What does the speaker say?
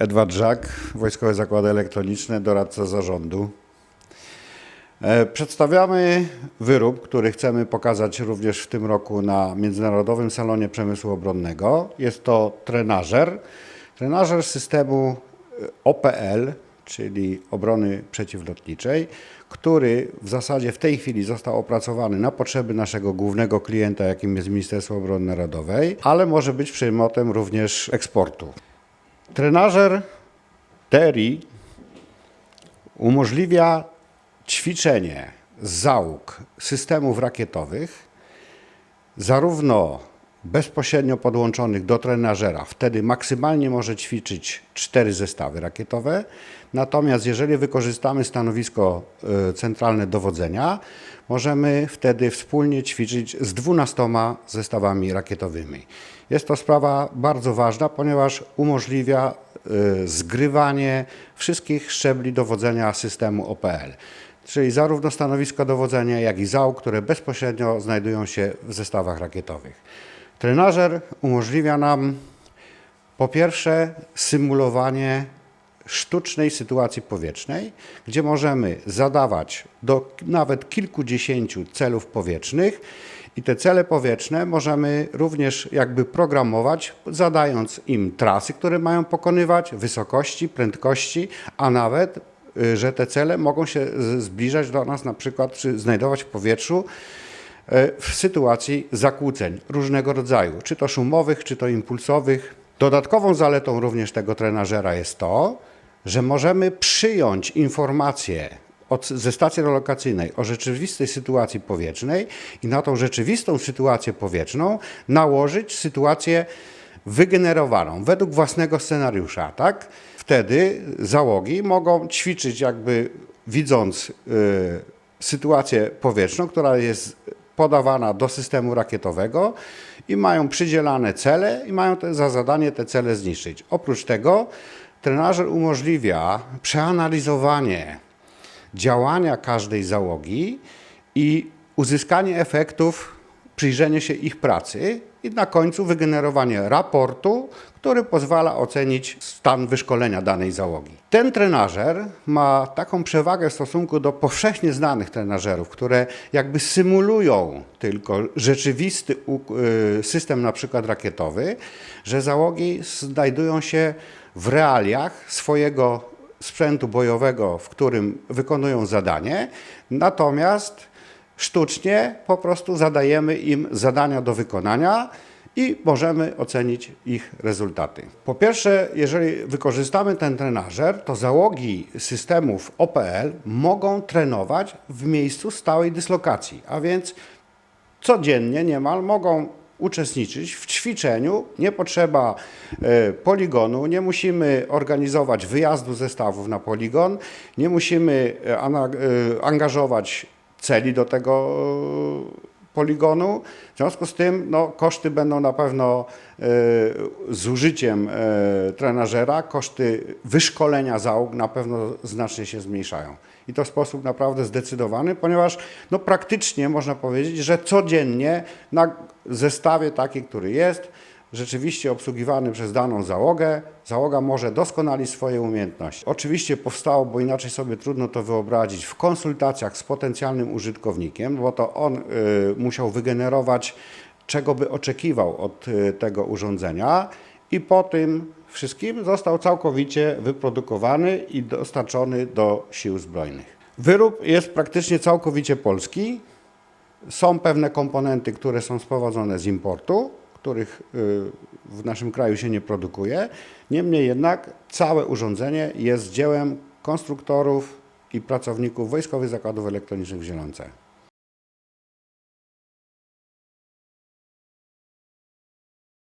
Edward Żak, Wojskowe Zakłady Elektroniczne, doradca zarządu. E, Przedstawiamy wyrób, który chcemy pokazać również w tym roku na Międzynarodowym Salonie Przemysłu Obronnego. Jest to trenażer. Trenażer systemu e, OPL, czyli obrony przeciwlotniczej, który w zasadzie w tej chwili został opracowany na potrzeby naszego głównego klienta, jakim jest Ministerstwo Obrony Narodowej, ale może być przedmiotem również eksportu. Trenażer TRI umożliwia ćwiczenie załóg systemów rakietowych, zarówno bezpośrednio podłączonych do trenażera, wtedy maksymalnie może ćwiczyć cztery zestawy rakietowe, natomiast jeżeli wykorzystamy stanowisko y, centralne dowodzenia, możemy wtedy wspólnie ćwiczyć z 12 zestawami rakietowymi. Jest to sprawa bardzo ważna, ponieważ umożliwia y, zgrywanie wszystkich szczebli dowodzenia systemu OPL czyli zarówno stanowiska dowodzenia, jak i załóg, które bezpośrednio znajdują się w zestawach rakietowych. Trenażer umożliwia nam po pierwsze symulowanie sztucznej sytuacji powietrznej, gdzie możemy zadawać do nawet kilkudziesięciu celów powietrznych i te cele powietrzne możemy również jakby programować, zadając im trasy, które mają pokonywać, wysokości, prędkości, a nawet y, że te cele mogą się zbliżać do nas na przykład, czy znajdować w powietrzu w sytuacji zakłóceń różnego rodzaju, czy to szumowych, czy to impulsowych. Dodatkową zaletą również tego trenażera jest to, że możemy przyjąć informacje od, ze stacji relokacyjnej o rzeczywistej sytuacji powietrznej i na tą rzeczywistą sytuację powietrzną nałożyć sytuację wygenerowaną według własnego scenariusza, tak? Wtedy załogi mogą ćwiczyć jakby widząc y, sytuację powietrzną, która jest podawana do systemu rakietowego i mają przydzielane cele i mają te, za zadanie te cele zniszczyć. Oprócz tego trenażer umożliwia przeanalizowanie działania każdej załogi i uzyskanie efektów, przyjrzenie się ich pracy i na końcu wygenerowanie raportu, który pozwala ocenić stan wyszkolenia danej załogi. Ten trenażer ma taką przewagę w stosunku do powszechnie znanych trenażerów, które jakby symulują tylko rzeczywisty y, system na przykład rakietowy, że załogi znajdują się w realiach swojego sprzętu bojowego, w którym wykonują zadanie, natomiast sztucznie po prostu zadajemy im zadania do wykonania i możemy ocenić ich rezultaty. Po pierwsze, jeżeli wykorzystamy ten trenażer, to załogi systemów OPL mogą trenować w miejscu stałej dyslokacji, a więc codziennie niemal mogą uczestniczyć w ćwiczeniu. Nie potrzeba e, poligonu, nie musimy organizować wyjazdu zestawów na poligon, nie musimy e, e, angażować celi do tego poligonu. W związku z tym no, koszty będą na pewno e, z użyciem e, trenażera, koszty wyszkolenia załóg na pewno znacznie się zmniejszają. I to w sposób naprawdę zdecydowany, ponieważ no, praktycznie można powiedzieć, że codziennie na zestawie taki, który jest, rzeczywiście obsługiwany przez daną załogę, załoga może doskonalić swoje umiejętności. Oczywiście powstało, bo inaczej sobie trudno to wyobrazić, w konsultacjach z potencjalnym użytkownikiem, bo to on y, musiał wygenerować, czego by oczekiwał od y, tego urządzenia i po tym wszystkim został całkowicie wyprodukowany i dostarczony do sił zbrojnych. Wyrób jest praktycznie całkowicie polski. Są pewne komponenty, które są sprowadzone z importu, których y, w naszym kraju się nie produkuje. Niemniej jednak całe urządzenie jest dziełem konstruktorów i pracowników Wojskowych Zakładów Elektronicznych w Zielonce.